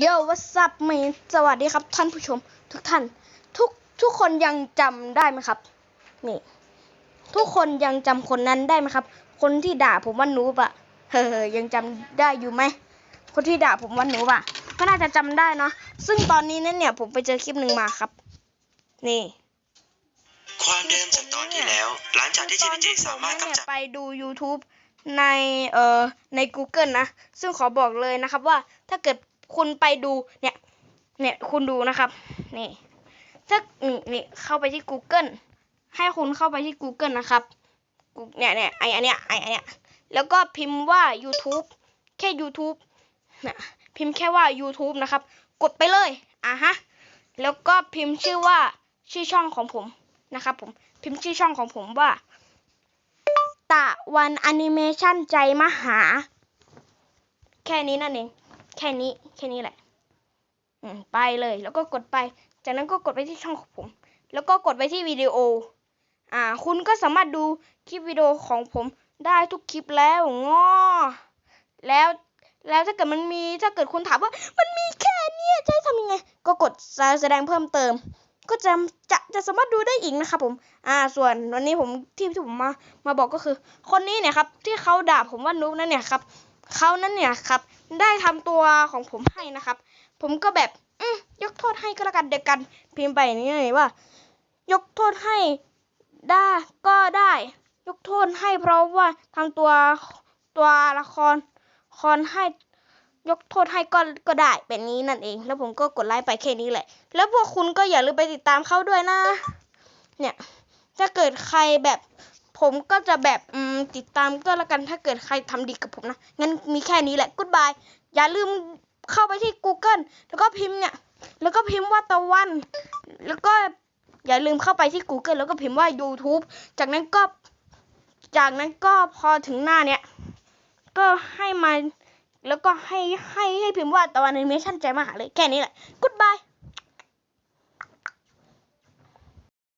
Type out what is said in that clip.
โย่วัสับมีสวัสดีครับท่านผู้ชม ทุกท่าน ทุกทุกคนยังจำได้ไหมครับ นี่ ทุกคนยังจำคนนั้นได้ไหมครับ คนที่ด่าผมว่านูบอะเฮ้อยังจำได้อยู่ไหมคนที่ด่าผมว่านูบอะก็น่าจะจำได้เนาะซึ่งตอนนี้นั่นเนี่ยผมไปเจอคลิปหนึ่งมาครับ นี่ ความเดิมจากตอนที่แล้วหลังจากที่ตอน JPG ที่ผมสามารถเนี่ยกำจัดไปดู YouTube ในเอ่อใน Google นะ ซึ่งขอบอกเลยนะครับว่าถ้าเกิด คุณไปดูเนี่ย เนี่ยคุณดูนะครับนี่ถ้านี่นี่เข้าไปที่ Google ให้คุณเข้าไปที่ Google นะครับเนี่ยเนี่ยไออันเนี้ยไออันเนี้ยแล้วก็พิมพ์ว่า YouTube แค่ YouTube นะพิมพ์แค่ว่า YouTube นะครับ กดไปเลยอะฮะแล้วก็พิมพ์ชื่อว่าชื่อช่องของผมนะครับผมพิมพ์ชื่อช่องของผมว่า ตะวันแอนิเมชันใจมหา แค่นี้นั่นเอง แค่นี้แค่นี้แหละ อืมไปเลย แล้วก็กดไป จากนั้นก็กดไปที่ช่องของผม แล้วก็กดไปที่วิดีโอ อ่า คุณก็สามารถดูคลิปวิดีโอของผมได้ทุกคลิปแล้วง้อแล้วแล้วถ้าเกิดมันมีถ้าเกิดคุณถามว่า มันมีแค่เนี้ยจะให้ทำยังไง ก็กดแสดงเพิ่มเติม ก็จะจะจะสามารถดูได้อีกนะครับผม อ่า ส่วนวันนี้ผมที่ที่ผมมามาบอกก็คือ คนนี้เนี่ยครับ ที่เขาด่าผมว่านุ๊กนั่นเนี่ยครับ เขานั่นเนี่ยครับ ได้ทำตัวของผมให้นะครับ ผมก็แบบอืยกโทษให้ก็แล้วกันเดียวกัน พิมพ์ไปนี่เลยว่า ยกโทษให้ได้ก็ได้ ยกโทษให้เพราะว่าทำตัวตัวละครครให้ยกโทษให้ก็ก็ได้แบบนี้นั่นเอง แล้วผมก็กดไลค์ไปแค่นี้แหละ แล้วพวกคุณก็อย่าลืมไปติดตามเขาด้วยนะ เนี่ย ถ้าเกิดใครแบบ ผมก็จะแบบติดตามก็แล้วกันถ้าเกิดใครทำดีกับผมนะ งั้นมีแค่นี้แหละ goodbye อย่าลืมเข้าไปที่ Google แล้วก็พิมพ์เนี่ย แล้วก็พิมพ์ว่าตะวัน แล้วก็อย่าลืมเข้าไปที่ Google แล้วก็พิมพ์ว่า YouTube จากนั้นก็จากนั้นก็พอถึงหน้าเนี่ย ก็ให้มาแล้วก็ให้ให้ให้พิมพ์ว่าตะวันแอนิเมชันใจมหาเลยแค่นี้แหละ goodbye